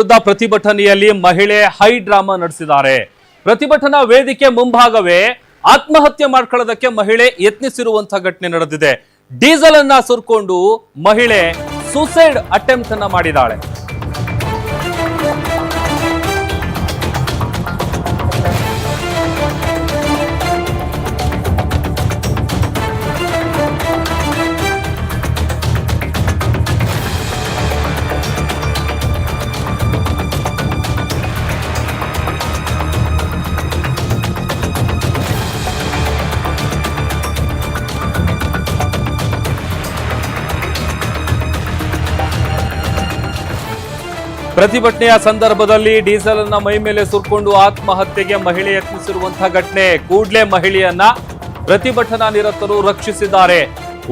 ವಿರುದ್ಧ ಪ್ರತಿಭಟನೆಯಲ್ಲಿ ಮಹಿಳೆ ಹೈ ಡ್ರಾಮಾ ನಡೆಸಿದ್ದಾರೆ. ಪ್ರತಿಭಟನಾ ವೇದಿಕೆ ಮುಂಭಾಗವೇ ಆತ್ಮಹತ್ಯೆ ಮಾಡ್ಕೊಳ್ಳೋದಕ್ಕೆ ಮಹಿಳೆ ಯತ್ನಿಸಿರುವಂತಹ ಘಟನೆ ನಡೆದಿದೆ. ಡೀಸೆಲ್ ಅನ್ನ ಸುರ್ಕೊಂಡು ಮಹಿಳೆ ಸೂಸೈಡ್ ಅಟೆಂಪ್ಟ್ ಅನ್ನ ಮಾಡಿದಾಳೆ ಪ್ರತಿಭಟನೆಯ ಸಂದರ್ಭದಲ್ಲಿ ಡೀಸೆಲ್ ಅನ್ನ ಮೈ ಮೇಲೆ ಸುರ್ಕೊಂಡು ಆತ್ಮಹತ್ಯೆಗೆ ಮಹಿಳೆ ಯತ್ನಿಸಿರುವಂತಹ ಘಟನೆ. ಕೂಡ್ಲೆ ಮಹಿಳೆಯನ್ನ ಪ್ರತಿಭಟನಾ ನಿರತರು ರಕ್ಷಿಸಿದ್ದಾರೆ.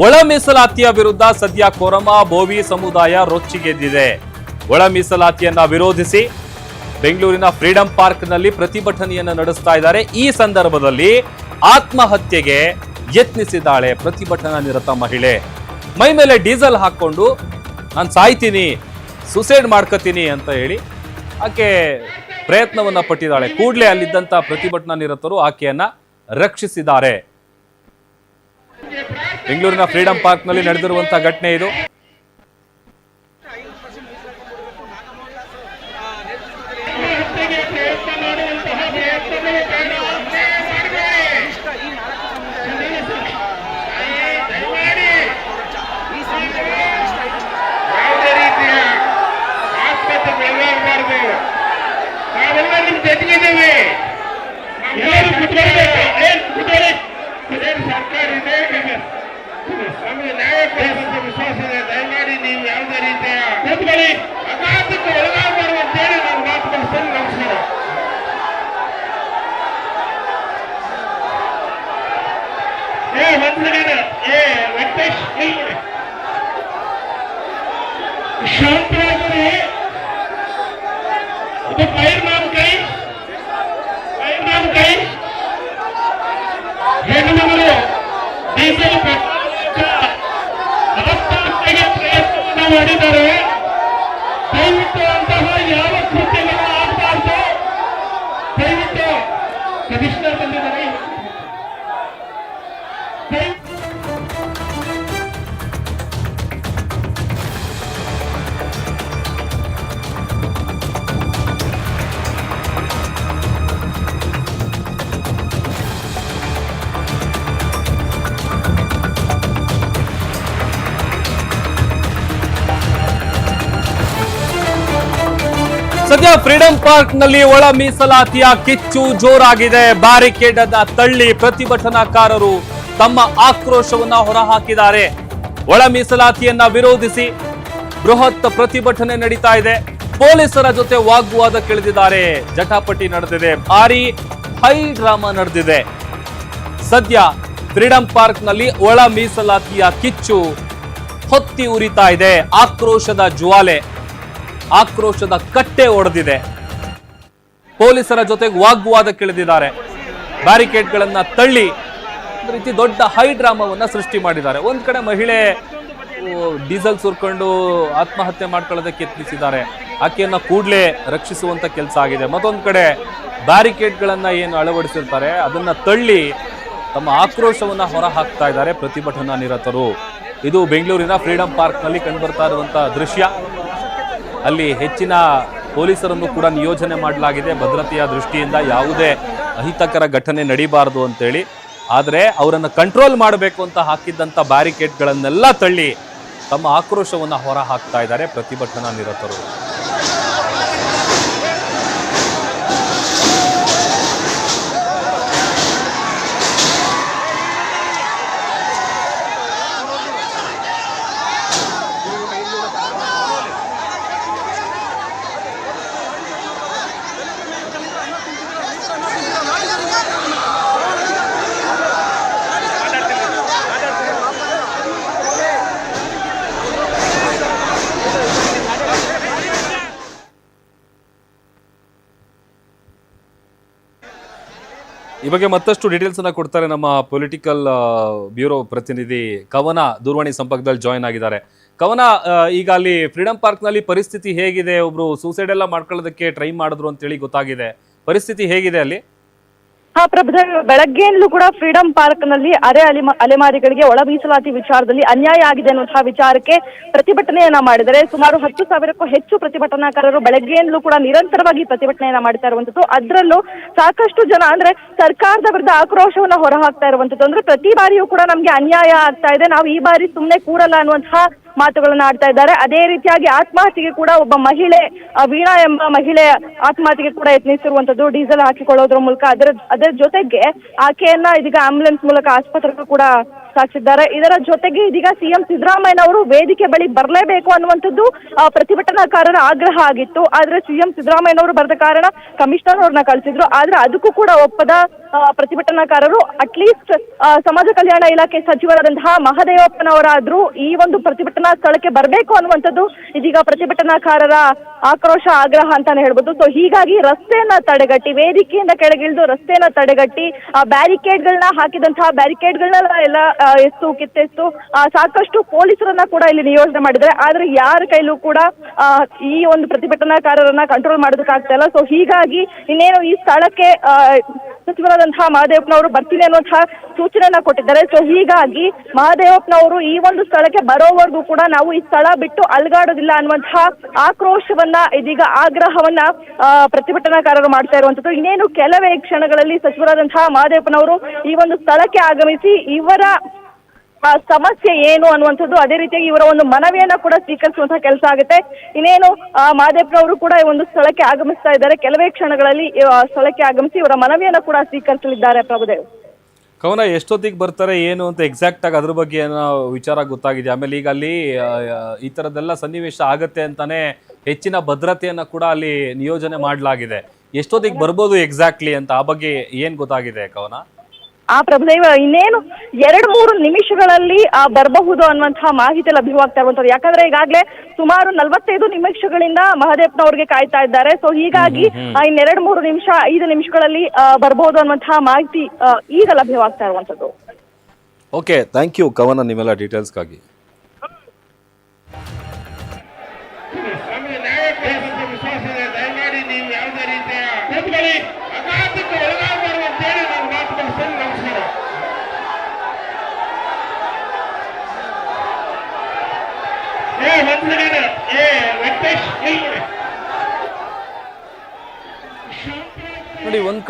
ಒಳ ಮೀಸಲಾತಿಯ ವಿರುದ್ಧ ಸದ್ಯ ಕೊರಮ ಬೋವಿ ಸಮುದಾಯ ರೊಚ್ಚಿಗೆದ್ದಿದೆ. ಒಳ ಮೀಸಲಾತಿಯನ್ನ ವಿರೋಧಿಸಿ ಬೆಂಗಳೂರಿನ ಫ್ರೀಡಂ ಪಾರ್ಕ್ನಲ್ಲಿ ಪ್ರತಿಭಟನೆಯನ್ನ ನಡೆಸ್ತಾ ಇದ್ದಾರೆ. ಈ ಸಂದರ್ಭದಲ್ಲಿ ಆತ್ಮಹತ್ಯೆಗೆ ಯತ್ನಿಸಿದ್ದಾಳೆ ಪ್ರತಿಭಟನಾ ನಿರತ ಮಹಿಳೆ. ಮೈ ಮೇಲೆ ಡೀಸೆಲ್ ಹಾಕೊಂಡು ನಾನು ಸಾಯ್ತೀನಿ ಸುಸೈಡ್ ಮಾಡ್ಕೋತೀನಿ ಅಂತ ಹೇಳಿ ಆಕೆ ಪ್ರಯತ್ನವನ್ನ ಪಟ್ಟಿದ್ದಾಳೆ. ಕೂಡಲೇ ಅಲ್ಲಿದ್ದಂಥ ಪ್ರತಿಭಟನಾ ನಿರತರು ಆಕೆಯನ್ನ ರಕ್ಷಿಸಿದ್ದಾರೆ. ಬೆಂಗಳೂರಿನ ಫ್ರೀಡಂ ಪಾರ್ಕ್ನಲ್ಲಿ ನಡೆದಿರುವಂತಹ ಘಟನೆ ಇದು. ಫ್ರೀಡಂ ಪಾರ್ಕ್ನಲ್ಲಿ ಒಳ ಮೀಸಲಾತಿಯ ಕಿಚ್ಚು ಜೋರಾಗಿದೆ. ಬ್ಯಾರಿಕೇಡ್ ತಳ್ಳಿ ಪ್ರತಿಭಟನಾಕಾರರು ತಮ್ಮ ಆಕ್ರೋಶವನ್ನ ಹೊರಹಾಕಿದ್ದಾರೆ. ಒಳ ಮೀಸಲಾತಿಯನ್ನ ವಿರೋಧಿಸಿ ಬೃಹತ್ ಪ್ರತಿಭಟನೆ ನಡೀತಾ ಇದೆ. ಪೊಲೀಸರ ಜೊತೆ ವಾಗ್ವಾದ ಕೇಳಿದಿದ್ದಾರೆ. ಜಟಾಪಟಿ ನಡೆದಿದೆ. ಭಾರಿ ಹೈ ಡ್ರಾಮಾ ನಡೆದಿದೆ. ಸದ್ಯ ಫ್ರೀಡಂ ಪಾರ್ಕ್ನಲ್ಲಿ ಒಳ ಮೀಸಲಾತಿಯ ಕಿಚ್ಚು ಹೊತ್ತಿ ಉರಿತಾ ಇದೆ. ಆಕ್ರೋಶದ ಜ್ವಾಲೆ. ಆಕ್ರೋಶದ ಕಟ್ಟೆ ಒಡೆದಿದೆ. ಪೊಲೀಸರ ಜೊತೆಗೆ ವಾಗ್ವಾದಕ್ಕಿಳಿದಿದ್ದಾರೆ ಬ್ಯಾರಿಕೇಡ್ಗಳನ್ನು ತಳ್ಳಿ ರೀತಿ ದೊಡ್ಡ ಹೈ ಡ್ರಾಮಾವನ್ನ ಸೃಷ್ಟಿ ಮಾಡಿದ್ದಾರೆ. ಒಂದ್ ಕಡೆ ಮಹಿಳೆ ಡೀಸೆಲ್ ಸುರ್ಕೊಂಡು ಆತ್ಮಹತ್ಯೆ ಮಾಡ್ಕೊಳ್ಳೋದಕ್ಕೆ ಯತ್ನಿಸಿದ್ದಾರೆ. ಆಕೆಯನ್ನ ಕೂಡಲೇ ರಕ್ಷಿಸುವಂತ ಕೆಲಸ ಆಗಿದೆ. ಮತ್ತೊಂದು ಕಡೆ ಬ್ಯಾರಿಕೇಡ್ಗಳನ್ನ ಏನು ಅಳವಡಿಸಿರ್ತಾರೆ, ಅದನ್ನ ತಳ್ಳಿ ತಮ್ಮ ಆಕ್ರೋಶವನ್ನ ಹೊರ ಹಾಕ್ತಾ ಇದ್ದಾರೆ ಪ್ರತಿಭಟನಾ ನಿರತರು. ಇದು ಬೆಂಗಳೂರಿನ ಫ್ರೀಡಂ ಪಾರ್ಕ್ನಲ್ಲಿ ಕಂಡುಬರ್ತಾ ಇರುವಂತಹ ದೃಶ್ಯ. ಅಲ್ಲಿ ಹೆಚ್ಚಿನ ಪೊಲೀಸರನ್ನು ಕೂಡ ನಿಯೋಜನೆ ಮಾಡಲಾಗಿದೆ. ಭದ್ರತೆಯ ದೃಷ್ಟಿಯಿಂದ ಯಾವುದೇ ಅಹಿತಕರ ಘಟನೆ ನಡೀಬಾರದು ಅಂತೇಳಿ. ಆದರೆ ಅವರನ್ನು ಕಂಟ್ರೋಲ್ ಮಾಡಬೇಕು ಅಂತ ಹಾಕಿದ್ದಂಥ ಬ್ಯಾರಿಕೇಡ್ಗಳನ್ನೆಲ್ಲ ತಳ್ಳಿ ತಮ್ಮ ಆಕ್ರೋಶವನ್ನು ಹೊರ ಹಾಕ್ತಾ ಇದ್ದಾರೆ ಪ್ರತಿಭಟನಾ ನಿರತರು. ಈ ಬಗ್ಗೆ ಮತ್ತಷ್ಟು ಡೀಟೇಲ್ಸ್ ಅನ್ನ ಕೊಡ್ತಾರೆ ನಮ್ಮ ಪೊಲಿಟಿಕಲ್ ಬ್ಯೂರೋ ಪ್ರತಿನಿಧಿ ಕವನ ದೂರವಾಣಿ ಸಂಪರ್ಕದಲ್ಲಿ ಜಾಯಿನ್ ಆಗಿದ್ದಾರೆ. ಕವನ ಈಗ ಅಲ್ಲಿ ಫ್ರೀಡಂ ಪಾರ್ಕ್ನಲ್ಲಿ ಪರಿಸ್ಥಿತಿ ಹೇಗಿದೆ? ಒಬ್ರು ಸೂಸೈಡ್ ಎಲ್ಲ ಮಾಡ್ಕೊಳ್ಳೋದಕ್ಕೆ ಟ್ರೈ ಮಾಡಿದ್ರು ಅಂತೇಳಿ ಗೊತ್ತಾಗಿದೆ. ಪರಿಸ್ಥಿತಿ ಹೇಗಿದೆ ಅಲ್ಲಿ? ಹಾ ಬೆಳಗ್ಗೆಯಿಂದಲೂ ಕೂಡ ಫ್ರೀಡಂ ಪಾರ್ಕ್ನಲ್ಲಿ ಅರೆ ಅಲೆಮ, ಅಲೆಮಾರಿಗಳಿಗೆ ಒಳ ಮೀಸಲಾತಿ ವಿಚಾರದಲ್ಲಿ ಅನ್ಯಾಯ ಆಗಿದೆ ಅನ್ನುವಂತಹ ವಿಚಾರಕ್ಕೆ ಪ್ರತಿಭಟನೆಯನ್ನ ಮಾಡಿದರೆ ಸುಮಾರು ಹತ್ತು ಸಾವಿರಕ್ಕೂ ಹೆಚ್ಚು ಪ್ರತಿಭಟನಾಕಾರರು ಬೆಳಗ್ಗೆಯಿಂದಲೂ ಕೂಡ ನಿರಂತರವಾಗಿ ಪ್ರತಿಭಟನೆಯನ್ನ ಮಾಡ್ತಾ ಇರುವಂತದ್ದು. ಅದರಲ್ಲೂ ಸಾಕಷ್ಟು ಜನ ಅಂದ್ರೆ ಸರ್ಕಾರದ ವಿರುದ್ಧ ಆಕ್ರೋಶವನ್ನ ಹೊರಹಾಕ್ತಾ ಇರುವಂತದ್ದು. ಅಂದ್ರೆ ಪ್ರತಿ ಬಾರಿಯೂ ಕೂಡ ನಮ್ಗೆ ಅನ್ಯಾಯ ಆಗ್ತಾ ಇದೆ. ನಾವು ಈ ಬಾರಿ ಸುಮ್ಮನೆ ಕೂರಲ್ಲ ಅನ್ನುವಂತಹ ಮಾತುಗಳನ್ನ ಆಡ್ತಾ ಇದ್ದಾರೆ. ಅದೇ ರೀತಿಯಾಗಿ ಆತ್ಮಹತ್ಯೆಗೆ ಕೂಡ ಒಬ್ಬ ಮಹಿಳೆ ವೀಣಾ ಎಂಬ ಮಹಿಳೆ ಆತ್ಮಹತ್ಯೆಗೆ ಕೂಡ ಯತ್ನಿಸಿರುವಂತದ್ದು ಡೀಸೆಲ್ ಹಾಕಿಕೊಳ್ಳೋದ್ರ ಮೂಲಕ ಅದರ ಅದರ ಜೊತೆಗೆ ಆಕೆಯನ್ನ ಇದೀಗ ಆಂಬುಲೆನ್ಸ್ ಮೂಲಕ ಆಸ್ಪತ್ರೆಗೂ ಕೂಡ ಸಾಗಿಸಿದ್ದಾರೆ ಇದರ ಜೊತೆಗೆ ಇದೀಗ ಸಿಎಂ ಸಿದ್ದರಾಮಯ್ಯ ಅವರು ವೇದಿಕೆ ಬಳಿ ಬರಲೇಬೇಕು ಅನ್ನುವಂಥದ್ದು ಪ್ರತಿಭಟನಾಕಾರರ ಆಗ್ರಹ ಆಗಿತ್ತು. ಆದ್ರೆ ಸಿಎಂ ಸಿದ್ದರಾಮಯ್ಯ ಅವರು ಬರೆದ ಕಾರಣ ಕಮಿಷನರ್ ಅವ್ರನ್ನ ಕಳಿಸಿದ್ರು. ಆದ್ರೆ ಅದಕ್ಕೂ ಕೂಡ ಒಪ್ಪದ ಪ್ರತಿಭಟನಾಕಾರರು ಅಟ್ಲೀಸ್ಟ್ ಸಮಾಜ ಕಲ್ಯಾಣ ಇಲಾಖೆ ಸಚಿವರಾದಂತಹ ಮಹದೇವಪ್ಪನವರಾದ್ರೂ ಈ ಒಂದು ಪ್ರತಿಭಟನಾ ಸ್ಥಳಕ್ಕೆ ಬರಬೇಕು ಅನ್ನುವಂಥದ್ದು ಇದೀಗ ಪ್ರತಿಭಟನಾಕಾರರ ಆಕ್ರೋಶ, ಆಗ್ರಹ ಅಂತಾನೆ ಹೇಳ್ಬೋದು. ಸೊ ಹೀಗಾಗಿ ರಸ್ತೆಯನ್ನ ತಡೆಗಟ್ಟಿ, ವೇದಿಕೆಯಿಂದ ಕೆಳಗಿಳಿದು ರಸ್ತೆಯನ್ನ ತಡೆಗಟ್ಟಿ ಬ್ಯಾರಿಕೇಡ್ಗಳನ್ನ ಹಾಕಿದಂತಹ ಬ್ಯಾರಿಕೇಡ್ಗಳನ್ನೆಲ್ಲ ಎಲ್ಲ ಕಿತ್ತೆತ್ತು ಆ, ಸಾಕಷ್ಟು ಪೊಲೀಸರನ್ನ ಕೂಡ ಇಲ್ಲಿ ನಿಯೋಜನೆ ಮಾಡಿದ್ದಾರೆ. ಆದ್ರೆ ಯಾರ ಕೈಲೂ ಕೂಡ ಈ ಒಂದು ಪ್ರತಿಭಟನಾಕಾರರನ್ನ ಕಂಟ್ರೋಲ್ ಮಾಡೋದಕ್ಕಾಗ್ತಾ ಇಲ್ಲ. ಸೊ ಹೀಗಾಗಿ ಇನ್ನೇನು ಈ ಸ್ಥಳಕ್ಕೆ ಸಚಿವರಾದಂತಹ ಮಹದೇವಪ್ಪನವರು ಬರ್ತೀನಿ ಅನ್ನುವಂತಹ ಸೂಚನೆಯನ್ನ ಕೊಟ್ಟಿದ್ದಾರೆ. ಸೊ ಹೀಗಾಗಿ ಮಹದೇವಪ್ಪನವರು ಈ ಒಂದು ಸ್ಥಳಕ್ಕೆ ಬರೋವರೆಗೂ ಕೂಡ ನಾವು ಈ ಸ್ಥಳ ಬಿಟ್ಟು ಅಲ್ಗಾಡೋದಿಲ್ಲ ಅನ್ನುವಂತಹ ಆಕ್ರೋಶವನ್ನ ಇದೀಗ ಆಗ್ರಹವನ್ನ ಪ್ರತಿಭಟನಾಕಾರರು ಮಾಡ್ತಾ ಇರುವಂತದ್ದು ಇನ್ನೇನು ಕೆಲವೇ ಕ್ಷಣಗಳಲ್ಲಿ ಸಚಿವರಾದಂತಹ ಮಹದೇವಪ್ಪನವರು ಈ ಒಂದು ಸ್ಥಳಕ್ಕೆ ಆಗಮಿಸಿ ಇವರ ಸಮಸ್ಯೆ ಏನು ಅನ್ನುವಂಥದ್ದು ಅದೇ ರೀತಿಯಾಗಿ ಇವರ ಒಂದು ಮನವಿಯನ್ನ ಕೂಡ ಸ್ವೀಕರಿಸುವಂತಹ ಕೆಲಸ ಆಗುತ್ತೆ. ಇನ್ನೇನು ಮಾದೇವ್ರವರು ಕೂಡ ಒಂದು ಸ್ಥಳಕ್ಕೆ ಆಗಮಿಸ್ತಾ ಇದ್ದಾರೆ. ಕೆಲವೇ ಕ್ಷಣಗಳಲ್ಲಿ ಸ್ಥಳಕ್ಕೆ ಆಗಮಿಸಿ ಇವರ ಮನವಿಯನ್ನ ಕೂಡ ಸ್ವೀಕರಿಸಲಿದ್ದಾರೆ, ಪ್ರಭುದೇವ್. ಕವನ, ಎಷ್ಟೊತ್ತಿಗೆ ಬರ್ತಾರೆ, ಏನು ಅಂತ ಎಕ್ಸಾಕ್ಟ್ ಆಗಿ ಅದ್ರ ಬಗ್ಗೆ ಏನೋ ವಿಚಾರ ಗೊತ್ತಾಗಿದೆ. ಆಮೇಲೆ ಈಗ ಅಲ್ಲಿ ಈ ತರದೆಲ್ಲ ಸನ್ನಿವೇಶ ಆಗತ್ತೆ ಅಂತಾನೆ ಹೆಚ್ಚಿನ ಭದ್ರತೆಯನ್ನ ಕೂಡ ಅಲ್ಲಿ ನಿಯೋಜನೆ ಮಾಡಲಾಗಿದೆ. ಎಷ್ಟೊತ್ತಿಗೆ ಬರ್ಬೋದು ಎಕ್ಸಾಕ್ಟ್ಲಿ ಅಂತ, ಆ ಬಗ್ಗೆ ಏನ್ ಗೊತ್ತಾಗಿದೆ ಕವನ? ಆ ಪ್ರಭುದೇವ ಇನ್ನೇನು ಎರಡು ಮೂರು ನಿಮಿಷಗಳಲ್ಲಿ ಆ ಬರಬಹುದು ಅನ್ನುವಂತಹ ಮಾಹಿತಿ ಲಭ್ಯವಾಗ್ತಾ ಇರುವಂತದ್ದು ಯಾಕಂದ್ರೆ ಈಗಾಗಲೇ ಸುಮಾರು ನಲವತ್ತೈದು ನಿಮಿಷಗಳಿಂದ ಮಹದೇವ್ನವ್ರಿಗೆ ಕಾಯ್ತಾ ಇದ್ದಾರೆ. ಸೊ ಹೀಗಾಗಿ ಇನ್ನೆರಡು ಮೂರು ನಿಮಿಷ ಐದು ನಿಮಿಷಗಳಲ್ಲಿ ಬರಬಹುದು ಅನ್ನುವಂತಹ ಮಾಹಿತಿ ಈಗ ಲಭ್ಯವಾಗ್ತಾ ಇರುವಂತದ್ದು ಓಕೆ ಥ್ಯಾಂಕ್ ಯು ಕವನ ನಿಮ್ಮೆಲ್ಲ ಡೀಟೇಲ್ಸ್ಗಾಗಿ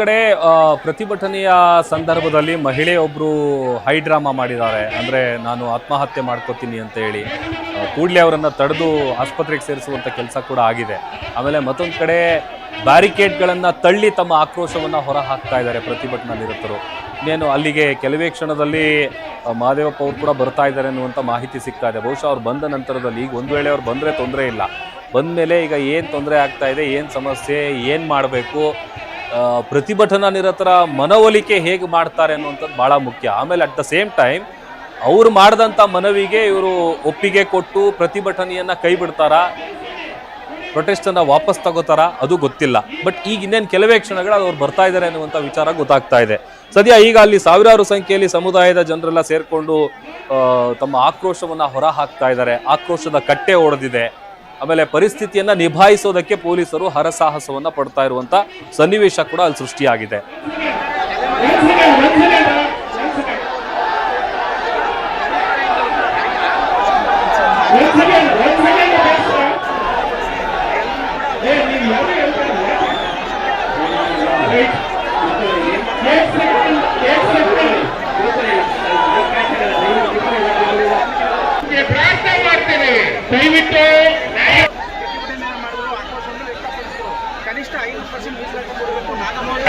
ಕಡೆ ಪ್ರತಿಭಟನೆಯ ಸಂದರ್ಭದಲ್ಲಿ ಮಹಿಳೆಯೊಬ್ಬರು ಹೈ ಡ್ರಾಮಾ ಮಾಡಿದ್ದಾರೆ. ಅಂದರೆ ನಾನು ಆತ್ಮಹತ್ಯೆ ಮಾಡ್ಕೋತೀನಿ ಅಂತ ಹೇಳಿ. ಕೂಡಲೇ ಅವರನ್ನು ತಡೆದು ಆಸ್ಪತ್ರೆಗೆ ಸೇರಿಸುವಂಥ ಕೆಲಸ ಕೂಡ ಆಗಿದೆ. ಆಮೇಲೆ ಮತ್ತೊಂದು ಕಡೆ ಬ್ಯಾರಿಕೇಡ್ಗಳನ್ನು ತಳ್ಳಿ ತಮ್ಮ ಆಕ್ರೋಶವನ್ನು ಹೊರ ಹಾಕ್ತಾ ಇದ್ದಾರೆ ಪ್ರತಿಭಟನಾ ನಿರತರು ಇನ್ನೇನು ಅಲ್ಲಿಗೆ ಕೆಲವೇ ಕ್ಷಣದಲ್ಲಿ ಮಹಾದೇವಪ್ಪ ಅವರು ಕೂಡ ಬರ್ತಾ ಇದ್ದಾರೆ ಅನ್ನುವಂಥ ಮಾಹಿತಿ ಸಿಗ್ತಾ ಇದೆ. ಬಹುಶಃ ಅವ್ರು ಬಂದ ನಂತರದಲ್ಲಿ ಈಗ ಒಂದು ವೇಳೆ ಅವ್ರು ಬಂದರೆ ತೊಂದರೆ ಇಲ್ಲ. ಬಂದಮೇಲೆ ಈಗ ಏನು ತೊಂದರೆ ಆಗ್ತಾ ಇದೆ, ಏನು ಸಮಸ್ಯೆ, ಏನು ಮಾಡಬೇಕು ಪ್ರತಿಭಟನಾ ನಿರತರ ಮನವೊಲಿಕೆ ಹೇಗೆ ಮಾಡ್ತಾರೆ ಅನ್ನುವಂಥದ್ದು ಭಾಳ ಮುಖ್ಯ. ಆಮೇಲೆ ಅಟ್ ದ ಸೇಮ್ ಟೈಮ್ ಅವ್ರು ಮಾಡಿದಂಥ ಮನವಿಗೆ ಇವರು ಒಪ್ಪಿಗೆ ಕೊಟ್ಟು ಪ್ರತಿಭಟನೆಯನ್ನು ಕೈ ಬಿಡ್ತಾರಾ ಪ್ರೊಟೆಸ್ಟ್ ಅನ್ನ ವಾಪಸ್ ತಗೋತಾರ, ಅದು ಗೊತ್ತಿಲ್ಲ. ಬಟ್ ಈಗ ಇನ್ನೇನು ಕೆಲವೇ ಕ್ಷಣಗಳು ಅವ್ರು ಬರ್ತಾ ಇದ್ದಾರೆ ಅನ್ನುವಂಥ ವಿಚಾರ ಗೊತ್ತಾಗ್ತಾ ಇದೆ. ಸದ್ಯ ಈಗ ಅಲ್ಲಿ ಸಾವಿರಾರು ಸಂಖ್ಯೆಯಲ್ಲಿ ಸಮುದಾಯದ ಜನರೆಲ್ಲ ಸೇರಿಕೊಂಡು ತಮ್ಮ ಆಕ್ರೋಶವನ್ನು ಹೊರ ಹಾಕ್ತಾ ಇದ್ದಾರೆ. ಆಕ್ರೋಶದ ಕಟ್ಟೆ ಒಡೆದಿದೆ. ಆಮೇಲೆ ಪರಿಸ್ಥಿತಿಯನ್ನ ನಿಭಾಯಿಸೋದಕ್ಕೆ ಪೊಲೀಸರು ಹರಸಾಹಸವನ್ನ ಪಡ್ತಾ ಇರುವಂತ ಸನ್ನಿವೇಶ ಕೂಡ ಅಲ್ಲಿ ಸೃಷ್ಟಿಯಾಗಿದೆ. ಒಂದ್ ಕನಿಷ್ಠ ಐದು ಪರ್ಸೆಂಟ್ ಮೀಸಲಾತಿ ಕೊಡಬೇಕು ನಾಗಮೌಳಿ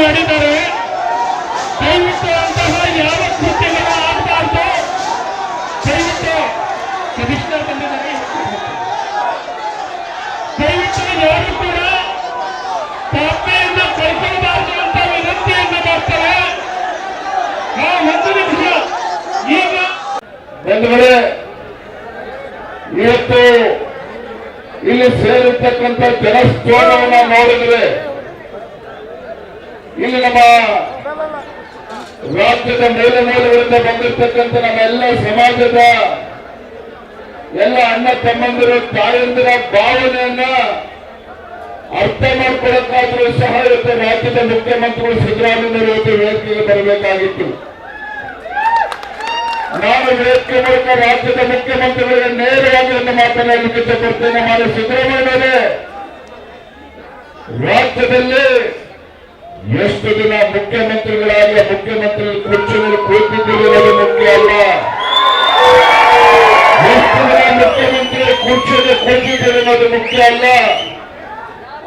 ಮಾಡಿದ್ದಾರೆ ದಯವಿಟ್ಟು ಅಂತಹ ಯಾವ ಕೃತ್ಯಗಳ ಆಗಬಾರ್ದು. ದಯವಿಟ್ಟು ಕಮಿಷನರ್ ಬಂದಿದ್ದಾರೆ ದಯವಿಟ್ಟು ಯಾರು ಕೂಡ ಪಾಪೆಯಿಂದ ಅಂತ ವಿನಂತಿಯನ್ನು ಮಾಡ್ತಾರೆ. ಆ ಒಂದು ನಿಮಿಷ. ಈಗ ಇವತ್ತು ಇಲ್ಲಿ ಸೇರಿರ್ತಕ್ಕಂಥ ಜನಸ್ತೋಮವನ್ನು ನೋಡಿದ್ರೆ ಇಲ್ಲಿ ನಮ್ಮ ರಾಜ್ಯದ ಮೇಲೆ ಮೂಲೆಗಳಿಂದ ಬಂದಿರತಕ್ಕಂಥ ನಮ್ಮೆಲ್ಲ ಸಮಾಜದ ಎಲ್ಲ ಅಣ್ಣ ತಮ್ಮಂದಿರ ತಾಯಂದಿರ ಭಾವನೆಯನ್ನ ಅರ್ಥ ಮಾಡ್ಕೊಳಕ್ಕಾದ್ರೂ ಸಹ ಇವತ್ತು ರಾಜ್ಯದ ಮುಖ್ಯಮಂತ್ರಿಗಳು ಸಿದ್ದರಾಮಯ್ಯ ಇವತ್ತು ವೇದಿಕೆಗೆ ಬರಬೇಕಾಗಿತ್ತು. ನಾನು ವೇದಿಕೆ ಮೂಲಕ ರಾಜ್ಯದ ಮುಖ್ಯಮಂತ್ರಿಗಳಿಗೆ ನೇರವಾಗಿ ಒಂದು ಮಾತನಾಡಲಿಕ್ಕೆ ಇಷ್ಟಪಡ್ತೇನೆ. ನಾನು ಸಿದ್ದರಾಮಯ್ಯನವರೇ, ರಾಜ್ಯದಲ್ಲಿ ಎಷ್ಟು ದಿನ ಮುಖ್ಯಮಂತ್ರಿಗಳಾಗಿ ಮುಖ್ಯಮಂತ್ರಿ ಕುರ್ಚಿಗಳು ಕುಳಿತಿದ್ದಿರುವುದು ಮುಖ್ಯ ಅಲ್ಲ? ಎಷ್ಟು ದಿನ ಮುಖ್ಯಮಂತ್ರಿ ಕುರ್ಚಿಯಲ್ಲಿ ಕುಳಿತಿದ್ದಿರುವುದು ಮುಖ್ಯ ಅಲ್ಲ?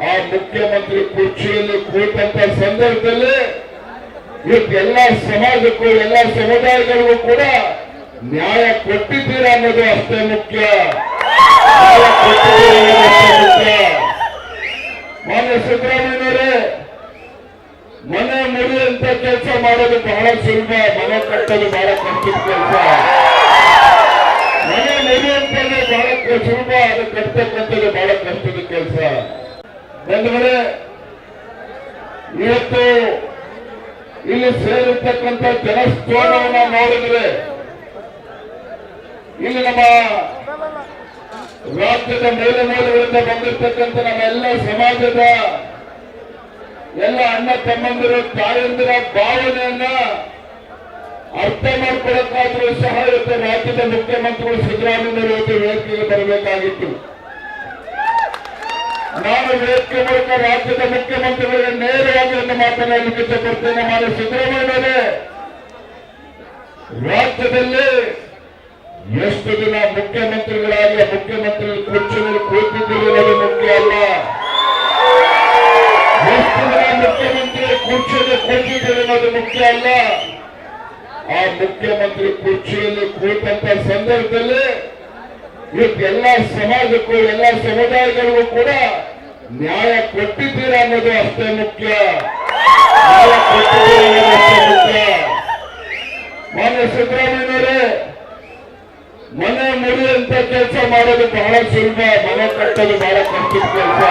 ಆ ಮುಖ್ಯಮಂತ್ರಿ ಕುರ್ಚಿಯಲ್ಲಿ ಕುಳಿತಂತ ಸಂದರ್ಭದಲ್ಲಿ ಇವತ್ತು ಎಲ್ಲ ಸಮಾಜಕ್ಕೂ, ಎಲ್ಲ ಸಮುದಾಯಗಳಿಗೂ ಕೂಡ ನ್ಯಾಯ ಕೊಟ್ಟಿದ್ದೀರಾ ಅನ್ನೋದು ಅಷ್ಟೇ ಮುಖ್ಯ. ನ್ಯಾಯ ಮಾನ್ಯ ಮನೆ ಮುರಿಯುವಂತ ಕೆಲಸ ಮಾಡೋದು ಬಹಳ ಸುಲಭ. ಮನೆ ಕಟ್ಟೋದು ಬಹಳ ಕಷ್ಟದ ಕೆಲಸ. ಮನೆ ಮುರಿಯುವಂತದ್ದು ಬಹಳ ಸುಲಭ. ಅದು ಕಟ್ಟತಕ್ಕಂಥದ್ದು ಬಹಳ ಕಷ್ಟದ ಕೆಲಸ. ಬಂಧುಗಳೇ, ಇವತ್ತು ಇಲ್ಲಿ ಸೇರಿರ್ತಕ್ಕಂಥ ಜನಸ್ತೋಮವನ್ನ ನೋಡಿದ್ರೆ ಇಲ್ಲಿ ನಮ್ಮ ರಾಜ್ಯದ ಮೇಲೆ ಮೂಲೆಗಳಿಂದ ನಮ್ಮ ಎಲ್ಲ ಸಮಾಜದ ಎಲ್ಲ ಅಣ್ಣ ತಮ್ಮಂದಿರ, ತಾಯಂದಿರ ಭಾವನೆಯನ್ನ ಅರ್ಥ ಮಾಡ್ಕೊಳಕ್ಕಾದ್ರೂ ಸಹ ಇವತ್ತು ರಾಜ್ಯದ ಮುಖ್ಯಮಂತ್ರಿಗಳು ಸಿದ್ದರಾಮಯ್ಯ ಇವತ್ತು ವೇದಿಕೆಗೆ ಬರಬೇಕಾಗಿತ್ತು. ನಾನು ವೇದಿಕೆ ಮೂಲಕ ರಾಜ್ಯದ ಮುಖ್ಯಮಂತ್ರಿಗಳಿಗೆ ನೇರವಾಗಿ ಒಂದು ಮಾತನಾಡಲಿಕ್ಕೆ ಇಷ್ಟಪಡ್ತೇನೆ ಮಾನ್ಯ ಸಿದ್ದರಾಮಯ್ಯನವರೇ, ರಾಜ್ಯದಲ್ಲಿ ಎಷ್ಟು ದಿನ ಮುಖ್ಯಮಂತ್ರಿಗಳಾಗಿ ಮುಖ್ಯಮಂತ್ರಿ ಕುರ್ಚಿನಲ್ಲಿ ಕುಳಿತಿದ್ದೀರಿ ಮುಖ್ಯ ಅಲ್ಲ. ಕುರ್ಚಿಯಲ್ಲಿ ಕೂತಿದ್ದೀರಿ ಅನ್ನೋದು ಮುಖ್ಯ ಅಲ್ಲ ಆ ಮುಖ್ಯಮಂತ್ರಿ ಕುರ್ಚಿಯಲ್ಲಿ ಕುಳಿತಂತ ಸಂದರ್ಭದಲ್ಲಿ ಇವತ್ತು ಎಲ್ಲ ಸಮಾಜಕ್ಕೂ, ಎಲ್ಲ ಸಮುದಾಯಗಳಿಗೂ ಕೂಡ ನ್ಯಾಯ ಕೊಟ್ಟಿದ್ದೀರಾ ಅನ್ನೋದು ಅಷ್ಟೇ ಮುಖ್ಯ. ನ್ಯಾಯ ಕೊಟ್ಟಿದ್ದೀರಾ ಅನ್ನೋದು ಮುಖ್ಯ. ಮಾನ್ಯ ಸಿದ್ದರಾಮಯ್ಯನವರೇ, ಮನೆ ಮುರಿಯುವಂತ ಕೆಲಸ ಮಾಡೋದು ಬಹಳ ಸುಲಭ, ಮನೆ ಕಟ್ಟೋದು ಬಹಳ ಕಷ್ಟದ ಕೆಲಸ.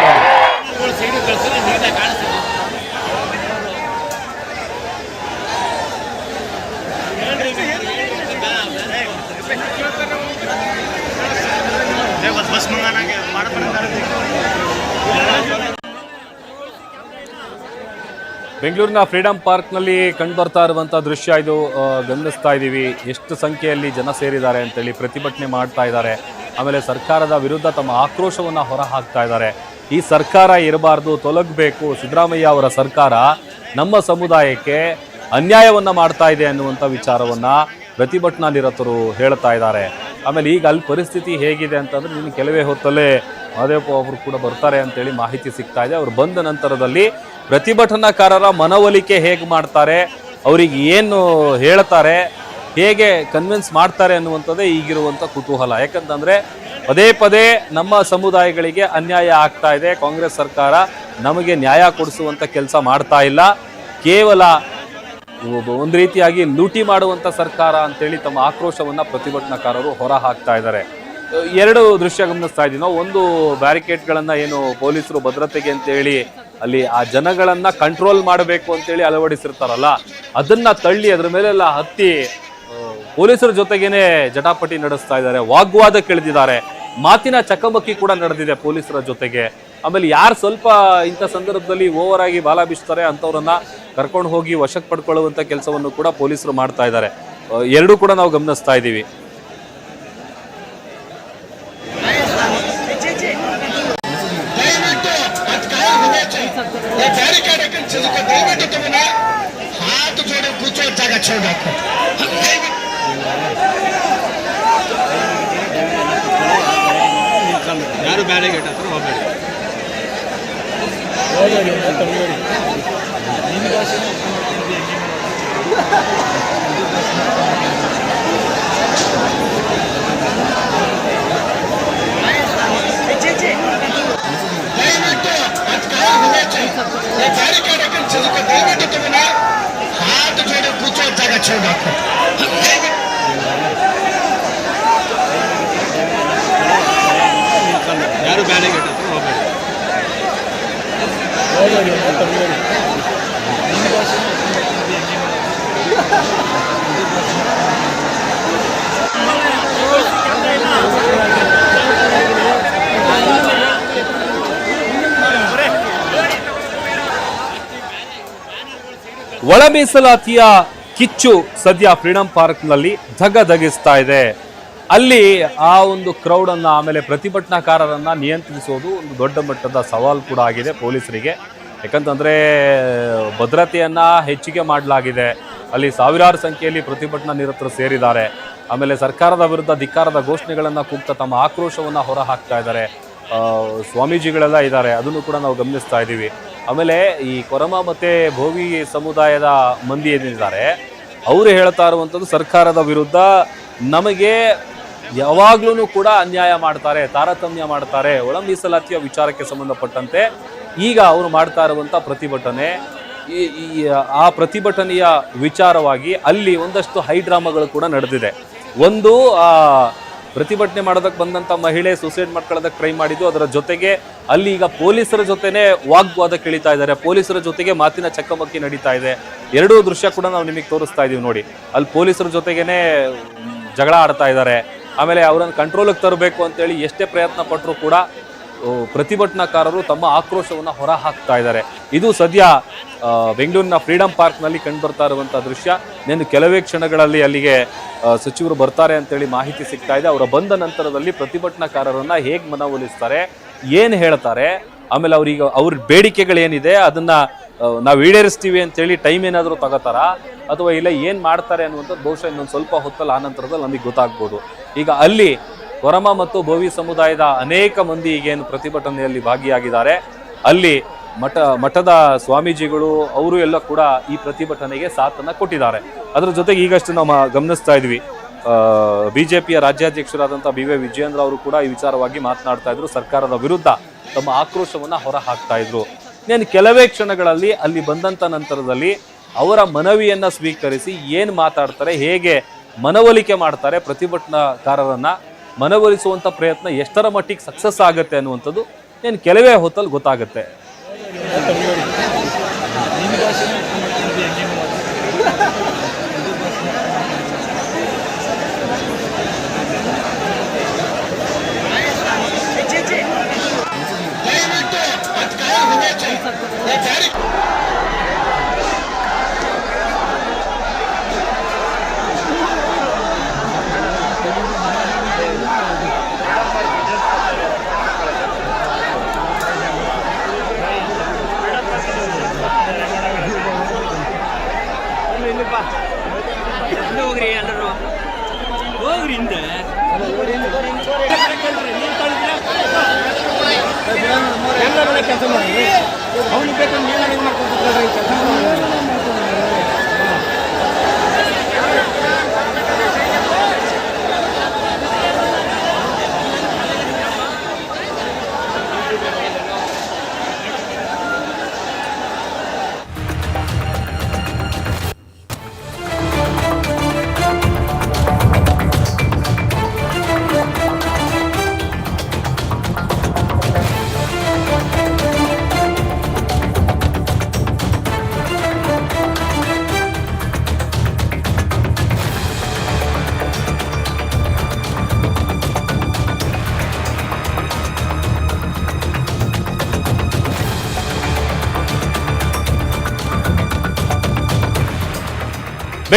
ಬೆಂಗಳೂರಿನ ಫ್ರೀಡಂ ಪಾರ್ಕ್ನಲ್ಲಿ ಕಂಡುಬರ್ತಾ ಇರುವಂಥ ದೃಶ್ಯ ಇದು ಗಮನಿಸ್ತಾ ಇದ್ದೀವಿ. ಎಷ್ಟು ಸಂಖ್ಯೆಯಲ್ಲಿ ಜನ ಸೇರಿದ್ದಾರೆ ಅಂತೇಳಿ ಪ್ರತಿಭಟನೆ ಮಾಡ್ತಾ ಇದ್ದಾರೆ. ಆಮೇಲೆ ಸರ್ಕಾರದ ವಿರುದ್ಧ ತಮ್ಮ ಆಕ್ರೋಶವನ್ನು ಹೊರ ಹಾಕ್ತಾ ಇದ್ದಾರೆ. ಈ ಸರ್ಕಾರ ಇರಬಾರ್ದು, ತೊಲಗಬೇಕು, ಸಿದ್ದರಾಮಯ್ಯ ಅವರ ಸರ್ಕಾರ ನಮ್ಮ ಸಮುದಾಯಕ್ಕೆ ಅನ್ಯಾಯವನ್ನು ಮಾಡ್ತಾ ಇದೆ ಅನ್ನುವಂಥ ವಿಚಾರವನ್ನ ಪ್ರತಿಭಟನಾ ನಿರತರು ಹೇಳ್ತಾ ಇದ್ದಾರೆ. ಆಮೇಲೆ ಈಗ ಅಲ್ಲಿ ಪರಿಸ್ಥಿತಿ ಹೇಗಿದೆ ಅಂತಂದರೆ ಇನ್ನು ಕೆಲವೇ ಹೊತ್ತಲ್ಲೇ ಮಹದೇವಪ್ಪ ಅವರು ಕೂಡ ಬರ್ತಾರೆ ಅಂತೇಳಿ ಮಾಹಿತಿ ಸಿಗ್ತಾ ಇದೆ. ಅವರು ಬಂದ ನಂತರದಲ್ಲಿ ಪ್ರತಿಭಟನಾಕಾರರ ಮನವೊಲಿಕೆ ಹೇಗೆ ಮಾಡ್ತಾರೆ, ಅವರಿಗೆ ಏನು ಹೇಳ್ತಾರೆ, ಹೇಗೆ ಕನ್ವಿನ್ಸ್ ಮಾಡ್ತಾರೆ ಅನ್ನುವಂಥದ್ದೇ ಈಗಿರುವಂಥ ಕುತೂಹಲ. ಯಾಕಂತಂದರೆ ಪದೇ ಪದೇ ನಮ್ಮ ಸಮುದಾಯಗಳಿಗೆ ಅನ್ಯಾಯ ಆಗ್ತಾ ಇದೆ. ಕಾಂಗ್ರೆಸ್ ಸರ್ಕಾರ ನಮಗೆ ನ್ಯಾಯ ಕೊಡಿಸುವಂಥ ಕೆಲಸ ಮಾಡ್ತಾ ಇಲ್ಲ. ಕೇವಲ ಒಂದು ರೀತಿಯಾಗಿ ಲೂಟಿ ಮಾಡುವಂತ ಸರ್ಕಾರ ಅಂತೇಳಿ ತಮ್ಮ ಆಕ್ರೋಶವನ್ನ ಪ್ರತಿಭಟನಾಕಾರರು ಹೊರ ಹಾಕ್ತಾ ಇದ್ದಾರೆ. ಎರಡು ದೃಶ್ಯ ಗಮನಿಸ್ತಾ ಇದ್ದೀವಿ ನಾವು ಒಂದು ಬ್ಯಾರಿಕೇಡ್ಗಳನ್ನು ಏನು ಪೊಲೀಸರು ಭದ್ರತೆಗೆ ಅಂತೇಳಿ ಅಲ್ಲಿ ಆ ಜನಗಳನ್ನ ಕಂಟ್ರೋಲ್ ಮಾಡಬೇಕು ಅಂತೇಳಿ ಅಳವಡಿಸಿರ್ತಾರಲ್ಲ, ಅದನ್ನ ತಳ್ಳಿ ಅದ್ರ ಮೇಲೆಲ್ಲ ಹತ್ತಿ ಪೊಲೀಸರ ಜೊತೆಗೇನೆ ಜಟಾಪಟಿ ನಡೆಸ್ತಾ ಇದ್ದಾರೆ. ವಾಗ್ವಾದ ಕೆಳೆದಿದ್ದಾರೆ. ಮಾತಿನ ಚಕಮಕಿ ಕೂಡ ನಡೆದಿದೆ ಪೊಲೀಸರ ಜೊತೆಗೆ. ಆಮೇಲೆ ಯಾರು ಸ್ವಲ್ಪ ಇಂಥ ಸಂದರ್ಭದಲ್ಲಿ ಓವರ್ ಆಗಿ ಬಾಲ ಬೀಸ್ತಾರೆ ಅಂಥವ್ರನ್ನ ಕರ್ಕೊಂಡು ಹೋಗಿ ವಶಕ್ಕೆ ಪಡ್ಕೊಳ್ಳುವಂಥ ಕೆಲಸವನ್ನು ಕೂಡ ಪೊಲೀಸರು ಮಾಡ್ತಾ ಇದ್ದಾರೆ. ಎರಡೂ ಕೂಡ ನಾವು ಗಮನಿಸ್ತಾ ಇದ್ದೀವಿ. ಯಾರು ಬ್ಯಾರಿಗೇಟ್ ಹತ್ರ ಹೋಗ್ಬೇಡಿ ದಯವಿಟ್ಟು ಬ್ಯಾರಿಕೇಡ್ ಹಾಕೊಂಡು ದಯವಿಟ್ಟು ಯಾರು ಬ್ಯಾಡಿಗೆ ಒಳ ಮೀಸಲಾತಿಯ ಕಿಚ್ಚು ಸದ್ಯ ಫ್ರೀಡಂ ಪಾರ್ಕ್ನಲ್ಲಿ ಧಗಧಗಿಸ್ತಾ ಇದೆ. ಅಲ್ಲಿ ಆ ಒಂದು ಕ್ರೌಡನ್ನು ಆಮೇಲೆ ಪ್ರತಿಭಟನಾಕಾರರನ್ನ ನಿಯಂತ್ರಿಸೋದು ಒಂದು ದೊಡ್ಡ ಮಟ್ಟದ ಸವಾಲು ಕೂಡ ಆಗಿದೆ ಪೊಲೀಸರಿಗೆ. ಯಾಕಂತಂದ್ರೆ, ಭದ್ರತೆಯನ್ನು ಹೆಚ್ಚಿಗೆ ಮಾಡಲಾಗಿದೆ. ಅಲ್ಲಿ ಸಾವಿರಾರು ಸಂಖ್ಯೆಯಲ್ಲಿ ಪ್ರತಿಭಟನಾ ನಿರತರು ಸೇರಿದ್ದಾರೆ. ಆಮೇಲೆ ಸರ್ಕಾರದ ವಿರುದ್ಧ ಧಿಕ್ಕಾರದ ಘೋಷಣೆಗಳನ್ನು ಕೂಗ್ತಾ ತಮ್ಮ ಆಕ್ರೋಶವನ್ನ ಹೊರ ಹಾಕ್ತಾ ಇದ್ದಾರೆ ಸ್ವಾಮೀಜಿಗಳೆಲ್ಲ ಇದ್ದಾರೆ. ಅದನ್ನು ಕೂಡ ನಾವು ಗಮನಿಸ್ತಾ ಇದ್ದೀವಿ. ಆಮೇಲೆ ಈ ಕೊರಮ ಮತ್ತು ಭೋವಿ ಸಮುದಾಯದ ಮಂದಿ ಏನಿದ್ದಾರೆ, ಅವರು ಹೇಳ್ತಾ ಇರುವಂಥದ್ದು ಸರ್ಕಾರದ ವಿರುದ್ಧ ನಮಗೆ ಯಾವಾಗ್ಲೂ ಕೂಡ ಅನ್ಯಾಯ ಮಾಡ್ತಾರೆ, ತಾರತಮ್ಯ ಮಾಡ್ತಾರೆ ಒಳ ಮೀಸಲಾತಿಯ ವಿಚಾರಕ್ಕೆ ಸಂಬಂಧಪಟ್ಟಂತೆ ಈಗ ಅವರು ಮಾಡ್ತಾ ಇರುವಂತ ಪ್ರತಿಭಟನೆ ಈ, ಆ ಪ್ರತಿಭಟನೆಯ ವಿಚಾರವಾಗಿ ಅಲ್ಲಿ ಒಂದಷ್ಟು ಹೈ ಡ್ರಾಮಾಗಳು ಕೂಡ ನಡೆದಿದೆ. ಒಂದು, ಆ, ಪ್ರತಿಭಟನೆ ಮಾಡೋದಕ್ಕೆ ಬಂದಂತ ಮಹಿಳೆ ಸೂಸೈಡ್ ಮಾಡ್ಕೊಳ್ಳೋದಕ್ಕೆ ಟ್ರೈ ಮಾಡಿದ್ದು, ಅದರ ಜೊತೆಗೆ ಅಲ್ಲಿ ಈಗ ಪೊಲೀಸರ ಜೊತೆನೆ ವಾಗ್ವಾದ ಕೇಳಿತಾ ಇದ್ದಾರೆ. ಪೊಲೀಸರ ಜೊತೆಗೆ ಮಾತಿನ ಚಕಮಕಿ ನಡೀತಾ ಇದೆ. ಎರಡೂ ದೃಶ್ಯ ಕೂಡ ನಾವು ನಿಮಗೆ ತೋರಿಸ್ತಾ ಇದೀವಿ ನೋಡಿ. ಅಲ್ಲಿ ಪೊಲೀಸರ ಜೊತೆಗೇನೆ ಜಗಳ ಆಡ್ತಾ ಇದ್ದಾರೆ. ಆಮೇಲೆ ಅವರನ್ನು ಕಂಟ್ರೋಲಿಗೆ ತರಬೇಕು ಅಂತೇಳಿ ಎಷ್ಟೇ ಪ್ರಯತ್ನ ಪಟ್ಟರು ಕೂಡ ಪ್ರತಿಭಟನಾಕಾರರು ತಮ್ಮ ಆಕ್ರೋಶವನ್ನು ಹೊರ ಹಾಕ್ತಾ ಇದ್ದಾರೆ. ಇದು ಸದ್ಯ ಬೆಂಗಳೂರಿನ ಫ್ರೀಡಂ ಪಾರ್ಕ್ನಲ್ಲಿ ಕಂಡು ಬರ್ತಾ ಇರುವಂಥ ದೃಶ್ಯ. ನೆನ್ನೆ ಕೆಲವೇ ಕ್ಷಣಗಳಲ್ಲಿ ಅಲ್ಲಿಗೆ ಸಚಿವರು ಬರ್ತಾರೆ ಅಂತೇಳಿ ಮಾಹಿತಿ ಸಿಗ್ತಾ ಇದೆ. ಅವರ ಬಂದ ನಂತರದಲ್ಲಿ ಪ್ರತಿಭಟನಾಕಾರರನ್ನು ಹೇಗೆ ಮನವೊಲಿಸ್ತಾರೆ, ಏನು ಹೇಳ್ತಾರೆ ಆಮೇಲೆ ಅವ್ರಿಗೆ ಅವ್ರ ಬೇಡಿಕೆಗಳೇನಿದೆ ಅದನ್ನ ನಾವು ಈಡೇರಿಸ್ತೀವಿ ಅಂತೇಳಿ ಟೈಮ್ ಏನಾದರೂ ತಗೋತಾರಾ? ಅಥವಾ ಇಲ್ಲ ಏನು ಮಾಡ್ತಾರೆ ಅನ್ನುವಂಥದ್ದು ಬಹುಶಃ ಇನ್ನೊಂದು ಸ್ವಲ್ಪ ಹೊತ್ತಲ್ಲಿ ಆ ನಂತರದಲ್ಲಿ ನಮಗೆ ಗೊತ್ತಾಗ್ಬೋದು. ಈಗ ಅಲ್ಲಿ ಕೊರಮ ಮತ್ತು ಭೋವಿ ಸಮುದಾಯದ ಅನೇಕ ಮಂದಿ ಈಗೇನು ಪ್ರತಿಭಟನೆಯಲ್ಲಿ ಭಾಗಿಯಾಗಿದ್ದಾರೆ. ಅಲ್ಲಿ ಮಠ, ಮಠದ ಸ್ವಾಮೀಜಿಗಳು ಅವರು ಎಲ್ಲ ಕೂಡ ಈ ಪ್ರತಿಭಟನೆಗೆ ಸಾಥನ್ನ ಕೊಟ್ಟಿದ್ದಾರೆ. ಅದರ ಜೊತೆಗೆ ಈಗಷ್ಟು ನಾವು ಗಮನಿಸ್ತಾ ಇದ್ವಿ. ಬಿ ಜೆ ಪಿಯ ರಾಜ್ಯಾಧ್ಯಕ್ಷರಾದಂಥ ಬಿ ವಿ ವಿಜಯೇಂದ್ರ ಅವರು ಕೂಡ ಈ ವಿಚಾರವಾಗಿ ಮಾತನಾಡ್ತಾ ಇದ್ರು. ಸರ್ಕಾರದ ವಿರುದ್ಧ ತಮ್ಮ ಆಕ್ರೋಶವನ್ನು ಹೊರ ಹಾಕ್ತಾ ಇದ್ರು ಕೆಲವೇ ಕ್ಷಣಗಳಲ್ಲಿ ಅಲ್ಲಿ ಬಂದಂಥ ನಂತರದಲ್ಲಿ ಅವರ ಮನವಿಯನ್ನು ಸ್ವೀಕರಿಸಿ ಏನು ಮಾತಾಡ್ತಾರೆ, ಹೇಗೆ ಮನವೊಲಿಕೆ ಮಾಡ್ತಾರೆ ಪ್ರತಿಭಟನಾಕಾರರನ್ನು ಮನವೊಲಿಸುವಂಥ ಪ್ರಯತ್ನ ಎಷ್ಟರ ಮಟ್ಟಿಗೆ ಸಕ್ಸಸ್ ಆಗುತ್ತೆ ಅನ್ನುವಂಥದ್ದು ಏನು ಕೆಲವೇ ಹೊತ್ತಲ್ಲಿ ಗೊತ್ತಾಗುತ್ತೆ.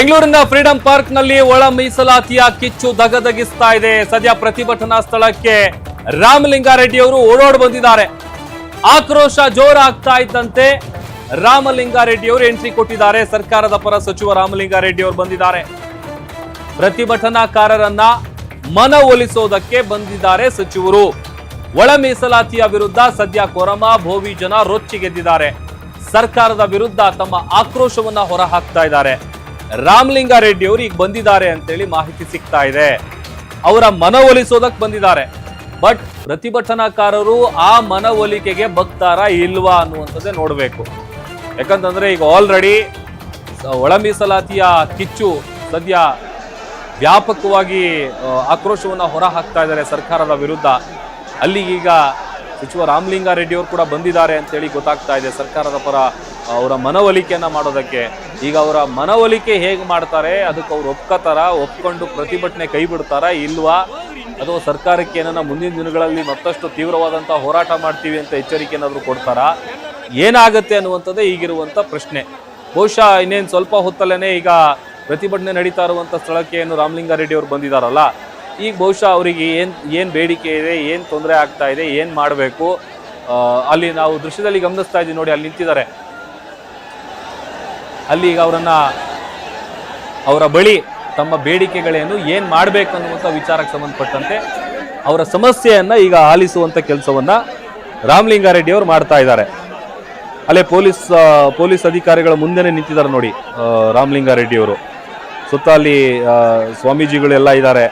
ಬೆಂಗಳೂರಿನ ಫ್ರೀಡಂ ಪಾರ್ಕ್ನಲ್ಲಿ ಒಳ ಮೀಸಲಾತಿಯ ಕಿಚ್ಚು ದಗದಗಿಸ್ತಾ ಇದೆ. ಸದ್ಯ ಪ್ರತಿಭಟನಾ ಸ್ಥಳಕ್ಕೆ ರಾಮಲಿಂಗಾರೆಡ್ಡಿ ಅವರು ಓಡೋಡ್ ಬಂದಿದ್ದಾರೆ. ಆಕ್ರೋಶ ಜೋರಾಗ್ತಾ ಇದ್ದಂತೆ ರಾಮಲಿಂಗಾರೆಡ್ಡಿ ಅವರು ಎಂಟ್ರಿ ಕೊಟ್ಟಿದ್ದಾರೆ. ಸರ್ಕಾರದ ಪರ ಸಚಿವ ರಾಮಲಿಂಗಾರೆಡ್ಡಿ ಅವರು ಬಂದಿದ್ದಾರೆ. ಪ್ರತಿಭಟನಾಕಾರರನ್ನ ಮನವೊಲಿಸೋದಕ್ಕೆ ಬಂದಿದ್ದಾರೆ ಸಚಿವರು. ಒಳ ಮೀಸಲಾತಿಯ ವಿರುದ್ಧ ಸದ್ಯ ಕೊರಮ, ಭೋವಿ ಜನ ರೊಚ್ಚಿಗೆದ್ದಿದ್ದಾರೆ. ಸರ್ಕಾರದ ವಿರುದ್ಧ ತಮ್ಮ ಆಕ್ರೋಶವನ್ನ ಹೊರಹಾಕ್ತಾ ಇದ್ದಾರೆ. ರಾಮಲಿಂಗಾರೆಡ್ಡಿ ಅವರು ಈಗ ಬಂದಿದ್ದಾರೆ ಅಂತೇಳಿ ಮಾಹಿತಿ ಸಿಗ್ತಾ ಇದೆ. ಅವರ ಮನವೊಲಿಸೋದಕ್ಕೆ ಬಂದಿದ್ದಾರೆ. ಬಟ್ ಪ್ರತಿಭಟನಾಕಾರರು ಆ ಮನವೊಲಿಕೆಗೆ ಬಗ್ತಾರ ಇಲ್ವಾ ಅನ್ನುವಂಥದ್ದೇ ನೋಡಬೇಕು. ಯಾಕಂತಂದ್ರೆ ಈಗ ಆಲ್ರೆಡಿ ಒಳ ಮೀಸಲಾತಿಯ ಕಿಚ್ಚು ಸದ್ಯ ವ್ಯಾಪಕವಾಗಿ ಆಕ್ರೋಶವನ್ನು ಹೊರ ಹಾಕ್ತಾ ಇದ್ದಾರೆ ಸರ್ಕಾರದ ವಿರುದ್ಧ. ಅಲ್ಲಿ ಈಗ ಸಚಿವ ರಾಮಲಿಂಗಾರೆಡ್ಡಿ ಅವರು ಕೂಡ ಬಂದಿದ್ದಾರೆ ಅಂತೇಳಿ ಗೊತ್ತಾಗ್ತಾ ಇದೆ ಸರ್ಕಾರದ ಪರ ಅವರ ಮನವೊಲಿಕೆಯನ್ನು ಮಾಡೋದಕ್ಕೆ. ಈಗ ಅವರ ಮನವೊಲಿಕೆ ಹೇಗೆ ಮಾಡ್ತಾರೆ ಅದಕ್ಕೆ ಅವ್ರು ಒಪ್ಕೋತಾರ ಒಪ್ಕೊಂಡು ಪ್ರತಿಭಟನೆ ಕೈ ಬಿಡ್ತಾರಾ ಇಲ್ವಾ? ಅಥವಾ ಸರ್ಕಾರಕ್ಕೆ ಏನನ್ನ ಮುಂದಿನ ದಿನಗಳಲ್ಲಿ ಮತ್ತಷ್ಟು ತೀವ್ರವಾದಂಥ ಹೋರಾಟ ಮಾಡ್ತೀವಿ ಅಂತ ಎಚ್ಚರಿಕೆ ಏನಾದರೂ ಕೊಡ್ತಾರಾ? ಏನಾಗುತ್ತೆ ಅನ್ನುವಂಥದ್ದೇ ಈಗಿರುವಂಥ ಪ್ರಶ್ನೆ. ಬಹುಶಃ ಇನ್ನೇನು ಸ್ವಲ್ಪ ಹೊತ್ತಲ್ಲೇ ಈಗ ಪ್ರತಿಭಟನೆ ನಡೀತಾ ಇರುವಂಥ ಸ್ಥಳಕ್ಕೆ ಏನು ರಾಮಲಿಂಗಾರೆಡ್ಡಿ ಅವರು ಬಂದಿದ್ದಾರಲ್ಲ ಈಗ ಬಹುಶಃ ಅವರಿಗೆ ಏನು ಏನು ಬೇಡಿಕೆ ಇದೆ, ಏನು ತೊಂದರೆ ಆಗ್ತಾ ಇದೆ, ಏನು ಮಾಡಬೇಕು? ಅಲ್ಲಿ ನಾವು ದೃಶ್ಯದಲ್ಲಿ ಗಮನಿಸ್ತಾ ಇದ್ದೀವಿ ನೋಡಿ, ಅಲ್ಲಿ ನಿಂತಿದ್ದಾರೆ. ಅಲ್ಲಿ ಈಗ ಅವರನ್ನ ಅವರ ಬಳಿ ತಮ್ಮ ಬೇಡಿಕೆಗಳೇನು ಏನು ಮಾಡಬೇಕು ಅನ್ನುವಂಥ ವಿಚಾರಕ್ಕೆ ಸಂಬಂಧಪಟ್ಟಂತೆ ಅವರ ಸಮಸ್ಯೆಯನ್ನ ಈಗ ಆಲಿಸುವಂತ ಕೆಲಸವನ್ನ ರಾಮಲಿಂಗಾರೆಡ್ಡಿ ಅವರು ಮಾಡ್ತಾ ಇದ್ದಾರೆ. ಅಲ್ಲೇ ಪೊಲೀಸ್ ಪೊಲೀಸ್ ಅಧಿಕಾರಿಗಳ ಮುಂದೆನೇ ನಿಂತಿದ್ದಾರೆ ನೋಡಿ ರಾಮಲಿಂಗಾರೆಡ್ಡಿ ಅವರು. ಸುತ್ತ ಅಲ್ಲಿ ಸ್ವಾಮೀಜಿಗಳೆಲ್ಲ ಇದ್ದಾರೆ.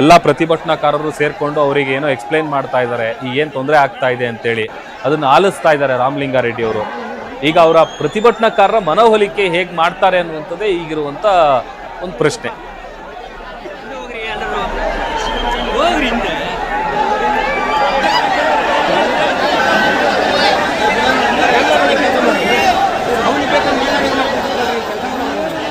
ಎಲ್ಲ ಪ್ರತಿಭಟನಾಕಾರರು ಸೇರಿಕೊಂಡು ಅವರಿಗೆ ಏನೋ ಎಕ್ಸ್ಪ್ಲೈನ್ ಮಾಡ್ತಾ ಇದ್ದಾರೆ. ಈಗ ಏನು ತೊಂದರೆ ಆಗ್ತಾ ಇದೆ ಅಂತೇಳಿ ಅದನ್ನು ಆಲಿಸ್ತಾ ಇದ್ದಾರೆ ರಾಮಲಿಂಗಾರೆಡ್ಡಿ ಅವರು. ಈಗ ಅವರ ಪ್ರತಿಭಟನಾಕಾರರ ಮನವೊಲಿಕೆ ಹೇಗೆ ಮಾಡ್ತಾರೆ ಅನ್ನುವಂಥದ್ದೇ ಈಗಿರುವಂಥ ಒಂದು ಪ್ರಶ್ನೆ ಅವ್ನಿಗೆ ಬೇಕಂದ್ರೆ ನೀನು ಇದು ಮಾಡ್ಕೊಡ್ತಾರೆ ಕೆಲಸ ಮಾಡೋದು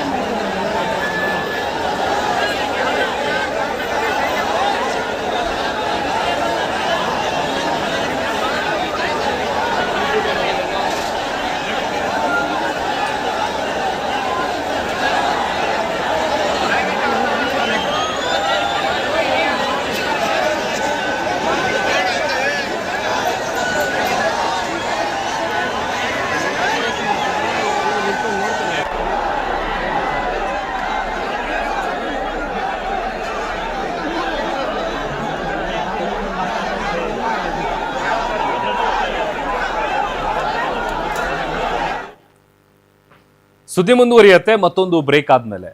ಸುದ್ದಿ ಮುಂದುವರಿಯುತ್ತೆ, ಮತ್ತೊಂದು ಬ್ರೇಕ್ ಆದ್ಮೇಲೆ.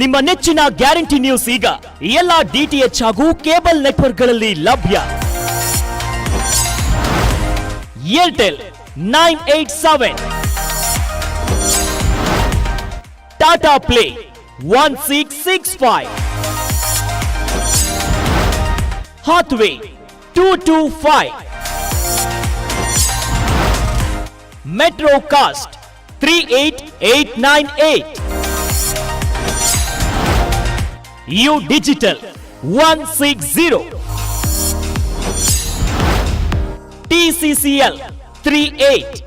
ನಿಮ್ಮ ನೆಚ್ಚಿನ ಗ್ಯಾರಂಟಿ ನ್ಯೂಸ್ ಈಗ ಎಲ್ಲ ಡಿಟಿಎಚ್ ಹಾಗೂ ಕೇಬಲ್ ನೆಟ್ವರ್ಕ್ಗಳಲ್ಲಿ ಲಭ್ಯ. Airtel nine eight seven. Tata Play. 1665. Hathway 225. Metrocast 38898. U Digital 160. TCCL 38.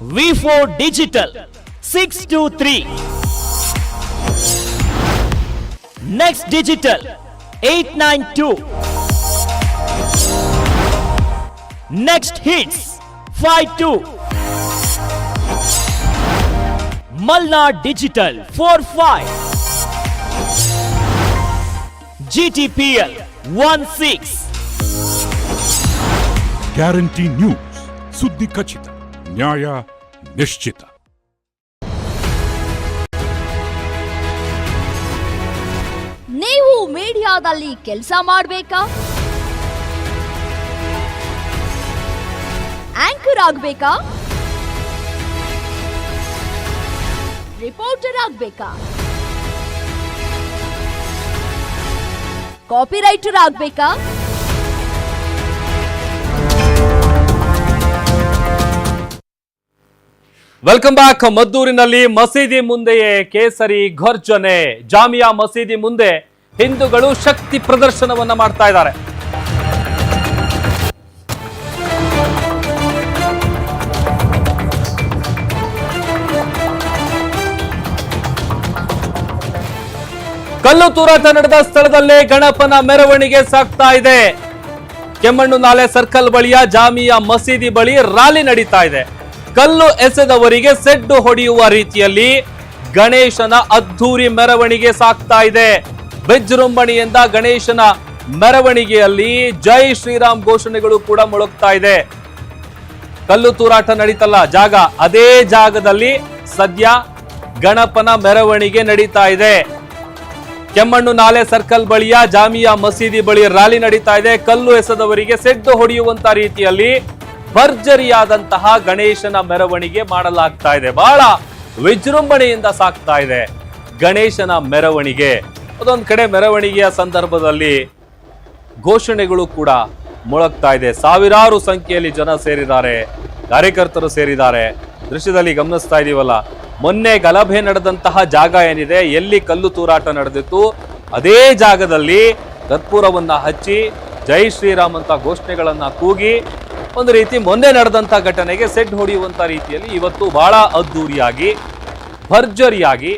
V4 Digital nine eight U digital one six zero TCCL three eight V four digital six two three next digital eight nine two next hits five two Malnad Digital 45 GTPL 16 guarantee news ಸುದ್ದಿ ಖಚಿತ ನ್ಯಾಯ ನಿಶ್ಚಿತ ಮೀಡಿಯಾದಲ್ಲಿ ಕೆಲಸ ಮಾಡಬೇಕಾ? Anchor ಆಗ್ಬೇಕಾ? Reporter ಆಗ್ಬೇಕಾ? Copy writer ಆಗ್ಬೇಕಾ? ವೆಲ್ಕಮ್ ಬ್ಯಾಕ್ ಮದ್ದೂರಿನಲ್ಲಿ ಮಸೀದಿ ಮುಂದೆಯೇ ಕೇಸರಿ ಘರ್ಜನೆ. ಜಾಮಿಯಾ ಮಸೀದಿ ಮುಂದೆ ಹಿಂದೂಗಳು ಶಕ್ತಿ ಪ್ರದರ್ಶನವನ್ನ ಮಾಡ್ತಾ ಇದ್ದಾರೆ. ಕಲ್ಲು ತೂರಾಟ ನಡೆದ ಸ್ಥಳದಲ್ಲೇ ಗಣಪನ ಮೆರವಣಿಗೆ ಸಾಗ್ತಾ ಇದೆ. ಕೆಮ್ಮಣ್ಣು ನಾಲೆ ಸರ್ಕಲ್ ಬಳಿಯ ಜಾಮಿಯಾ ಮಸೀದಿ ಬಳಿ ರಾಲಿ ನಡೀತಾ ಇದೆ. ಕಲ್ಲು ಎಸೆದವರಿಗೆ ಸೆಡ್ಡು ಹೊಡೆಯುವ ರೀತಿಯಲ್ಲಿ ಗಣೇಶನ ಅದ್ಧೂರಿ ಮೆರವಣಿಗೆ ಸಾಗ್ತಾ ಇದೆ. ಬೆಜ್ಜುರುಂಬಣಿಯಿಂದ ಗಣೇಶನ ಮೆರವಣಿಗೆಯಲ್ಲಿ ಜೈ ಶ್ರೀರಾಮ್ ಘೋಷಣೆಗಳು ಕೂಡ ಮೊಳಗ್ತಾ ಇದೆ. ಕಲ್ಲು ತೂರಾಟ ನಡೀತಲ್ಲ, ಜಾಗ ಅದೇ ಜಾಗದಲ್ಲಿ ಸದ್ಯ ಗಣಪನ ಮೆರವಣಿಗೆ ನಡೀತಾ ಇದೆ. ಕೆಮ್ಮಣ್ಣು ನಾಲೆ ಸರ್ಕಲ್ ಬಳಿಯ ಜಾಮಿಯಾ ಮಸೀದಿ ಬಳಿ ರ್ಯಾಲಿ ನಡೀತಾ ಇದೆ. ಕಲ್ಲು ಎಸೆದವರಿಗೆ ಸೆಡ್ಡು ಹೊಡೆಯುವಂತ ರೀತಿಯಲ್ಲಿ ಭರ್ಜರಿಯಾದಂತಹ ಗಣೇಶನ ಮೆರವಣಿಗೆ ಮಾಡಲಾಗ್ತಾ ಇದೆ. ಬಹಳ ವಿಜೃಂಭಣೆಯಿಂದ ಸಾಕ್ತಾ ಇದೆ ಗಣೇಶನ ಮೆರವಣಿಗೆ. ಅದೊಂದ್ ಕಡೆ ಮೆರವಣಿಗೆಯ ಸಂದರ್ಭದಲ್ಲಿ ಘೋಷಣೆಗಳು ಕೂಡ ಮೊಳಗ್ತಾ ಇದೆ. ಸಾವಿರಾರು ಸಂಖ್ಯೆಯಲ್ಲಿ ಜನ ಸೇರಿದ್ದಾರೆ, ಕಾರ್ಯಕರ್ತರು ಸೇರಿದ್ದಾರೆ. ದೃಶ್ಯದಲ್ಲಿ ಗಮನಿಸ್ತಾ ಇದೀವಲ್ಲ, ಮೊನ್ನೆ ಗಲಭೆ ನಡೆದಂತಹ ಜಾಗ ಏನಿದೆ, ಎಲ್ಲಿ ಕಲ್ಲು ತೂರಾಟ ನಡೆದಿತ್ತು, ಅದೇ ಜಾಗದಲ್ಲಿ ಕರ್ಪೂರವನ್ನ ಹಚ್ಚಿ ಜೈ ಶ್ರೀರಾಮ್ ಅಂತ ಘೋಷಣೆಗಳನ್ನ ಕೂಗಿ ಒಂದು ರೀತಿ ಮೊನ್ನೆ ನಡೆದಂತ ಘಟನೆಗೆ ಸೆಡ್ ಹೊಡೆಯುವಂತ ರೀತಿಯಲ್ಲಿ ಇವತ್ತು ಬಹಳ ಅದ್ದೂರಿಯಾಗಿ, ಭರ್ಜರಿಯಾಗಿ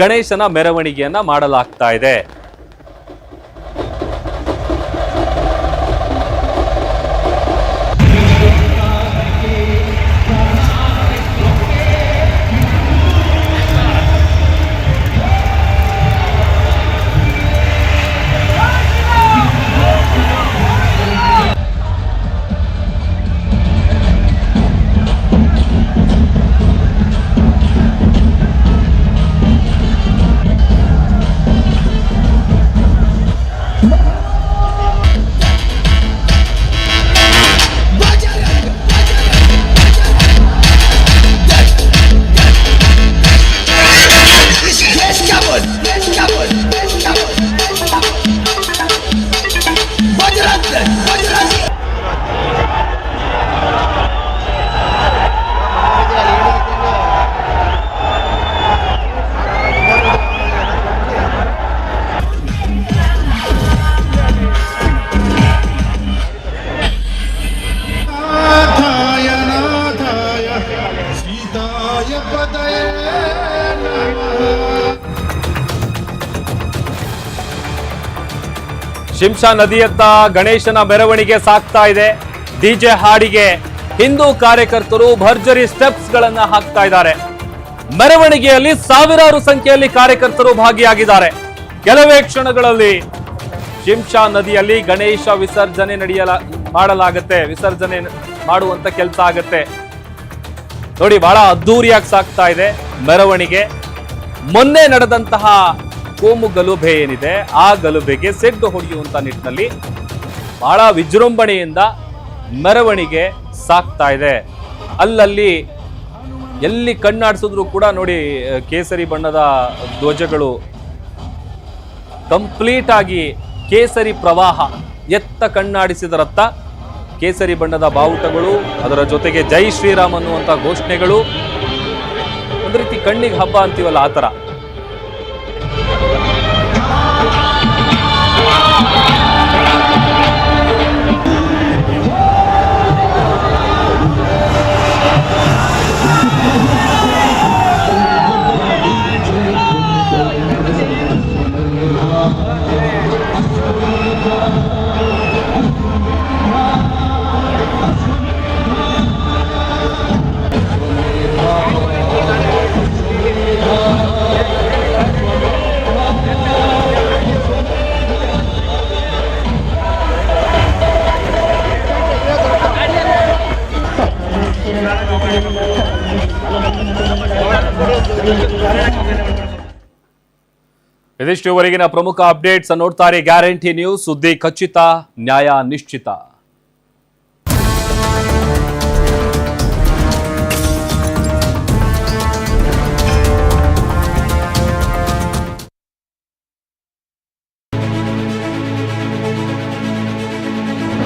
ಗಣೇಶನ ಮೆರವಣಿಗೆಯನ್ನ ಮಾಡಲಾಗ್ತಾ ಇದೆ. ಶಿಂಷಾ ನದಿಯತ್ತ ಗಣೇಶನ ಮೆರವಣಿಗೆ ಸಾಕ್ತಾ ಇದೆ. ಡಿಜೆ ಹಾಡಿಗೆ ಹಿಂದೂ ಕಾರ್ಯಕರ್ತರು ಭರ್ಜರಿ ಸ್ಟೆಪ್ಸ್ ಗಳನ್ನ ಹಾಕ್ತಾ ಇದ್ದಾರೆ. ಮೆರವಣಿಗೆಯಲ್ಲಿ ಸಾವಿರಾರು ಸಂಖ್ಯೆಯಲ್ಲಿ ಕಾರ್ಯಕರ್ತರು ಭಾಗಿಯಾಗಿದ್ದಾರೆ. ಕೆಲವೇ ಕ್ಷಣಗಳಲ್ಲಿ ಶಿಂಷಾ ನದಿಯಲ್ಲಿ ಗಣೇಶ ವಿಸರ್ಜನೆ ನಡೆಯಲ, ಮಾಡಲಾಗತ್ತೆ. ವಿಸರ್ಜನೆ ಮಾಡುವಂತ ಕೆಲಸ ಆಗತ್ತೆ. ನೋಡಿ, ಬಹಳ ಅದ್ದೂರಿಯಾಗಿ ಸಾಗ್ತಾ ಇದೆ ಮೆರವಣಿಗೆ. ಮೊನ್ನೆ ನಡೆದಂತಹ ಕೋಮು ಗಲಭೆ ಏನಿದೆ, ಆ ಗಲಭೆಗೆ ಸೆಡ್ಡು ಹೊಡೆಯುವಂತ ನಿಟ್ಟಿನಲ್ಲಿ ಬಹಳ ವಿಜೃಂಭಣೆಯಿಂದ ಮೆರವಣಿಗೆ ಸಾಕ್ತಾ ಇದೆ. ಅಲ್ಲಲ್ಲಿ ಎಲ್ಲಿ ಕಣ್ಣಾಡಿಸಿದ್ರು ಕೂಡ ನೋಡಿ ಕೇಸರಿ ಬಣ್ಣದ ಧ್ವಜಗಳು ಕಂಪ್ಲೀಟ್ ಆಗಿ ಕೇಸರಿ ಪ್ರವಾಹ ಎತ್ತ ಕಣ್ಣಾಡಿಸಿದರತ್ತ ಕೇಸರಿ ಬಣ್ಣದ ಬಾವುಟಗಳು, ಅದರ ಜೊತೆಗೆ ಜೈ ಶ್ರೀರಾಮ್ ಅನ್ನುವಂಥ ಘೋಷಣೆಗಳು. ಒಂದು ರೀತಿ ಕಣ್ಣಿಗೆ ಹಬ್ಬ ಅಂತೀವಲ್ಲ, ಆ ಥರ ಇದಿಷ್ಟು ಇವರೆಗಿನ ಪ್ರಮುಖ ಅಪ್ಡೇಟ್ಸ್ ನೋಡ್ತಾರೆ ಗ್ಯಾರಂಟಿ ನ್ಯೂಸ್ ಸುದ್ದಿ ಖಚಿತ ನ್ಯಾಯ ನಿಶ್ಚಿತ.